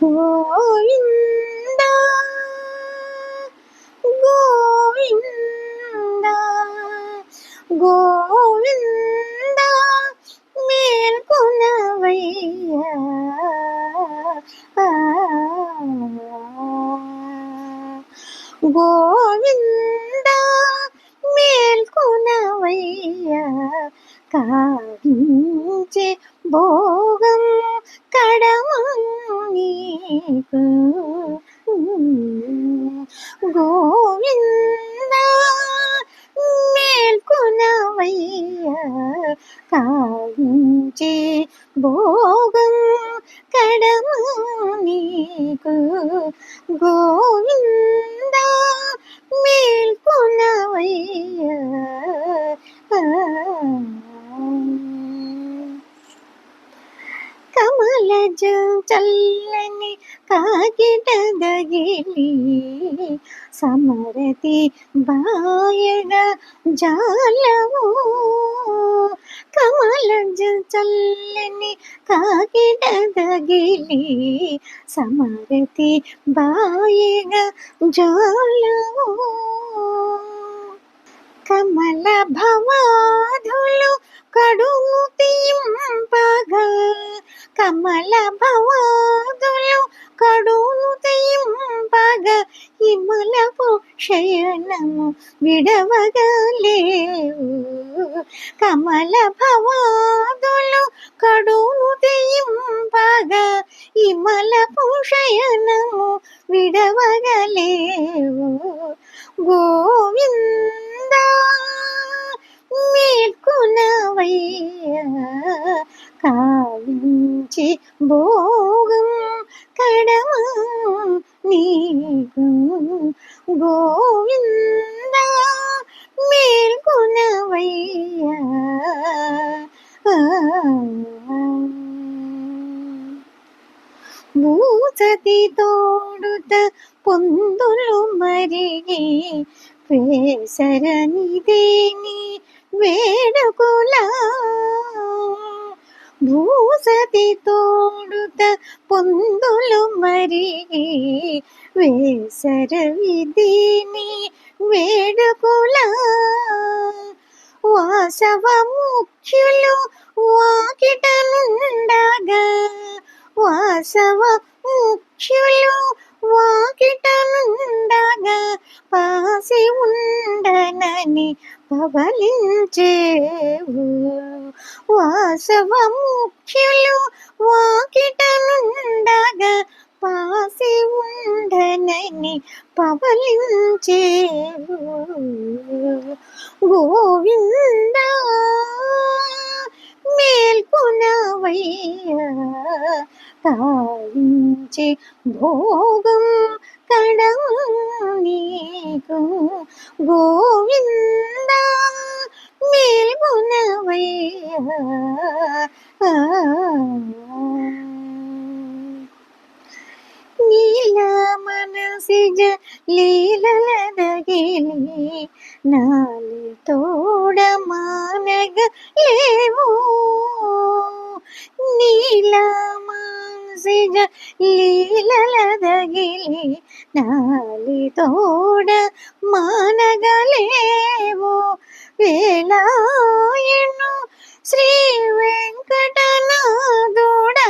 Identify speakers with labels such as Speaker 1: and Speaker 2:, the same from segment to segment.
Speaker 1: గోవింద గోవింద గోవింద మేల్కొనవయ్యా. గోవింద మేల్కొనవయ్యా. కావించే భోగం కావించే భోగం కడము నీకు గోవింద మేల్కొనవయ్యా కమలజ చల్లని కాకిటదగిలి సమరతి బాయగ జాలము కమలజ చల్లని కాకిటదగిలి సమరతి బాయగ జాలము కమల భవాధులు క్షయణము విడవగలేవు కమల భవాదులు కడును తీయింపగ ఇమల పుషయనము విడవగలేవు గోవింద మేల్కునవయ్యా కావించి భోగం కడమా నీకు గోవింద మేల్కునవయ్యా భూసతి తోడుత పొందులు మరిగి వేసరనిదేని వేడుకులా భూసతి తోడుత పొందులు మరి. వేసర విధిని వేడుకుల వాసవ ముఖ్యులు వాకిటనుండగా వాసవ ముఖ్యులు వాకిటనుండగా పాసి ఉండనని పవలించేవు. వాసవ పవలించేవు గోవింద మేల్కొనవయ్యా తావించి భోగం కడ నీకు. గో మనసిజ లీలలదగిలి నాలి తోడ మానగ లేవు. నీల మనసిజ లీలలదగిలి నాలి తోడ మానగలేవు వేలాయను శ్రీ వెంకటనాథుడా.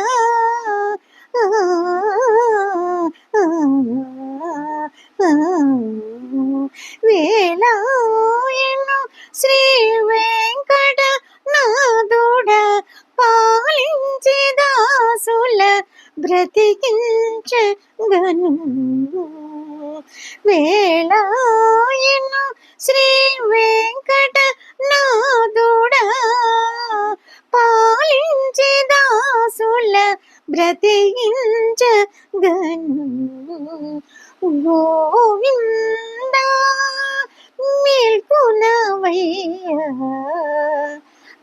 Speaker 1: బ్రతికించగను వేలాయను శ్రీ వెంకట నాదుడ పాలించి దాసుల బ్రతికించగను గోవింద మేల్కొనవయ్యా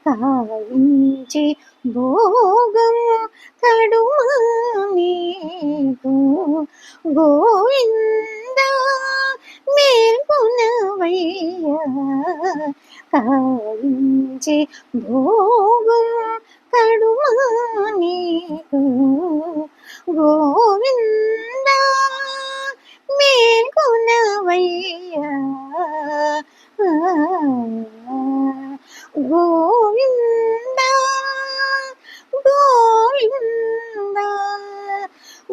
Speaker 1: కావించి భోగము కడు నీకు గోవింద మేల్కొనవయ్యా కావించి భోగం కడుమా నీకు గోవింద మేల్కొనవయ్యా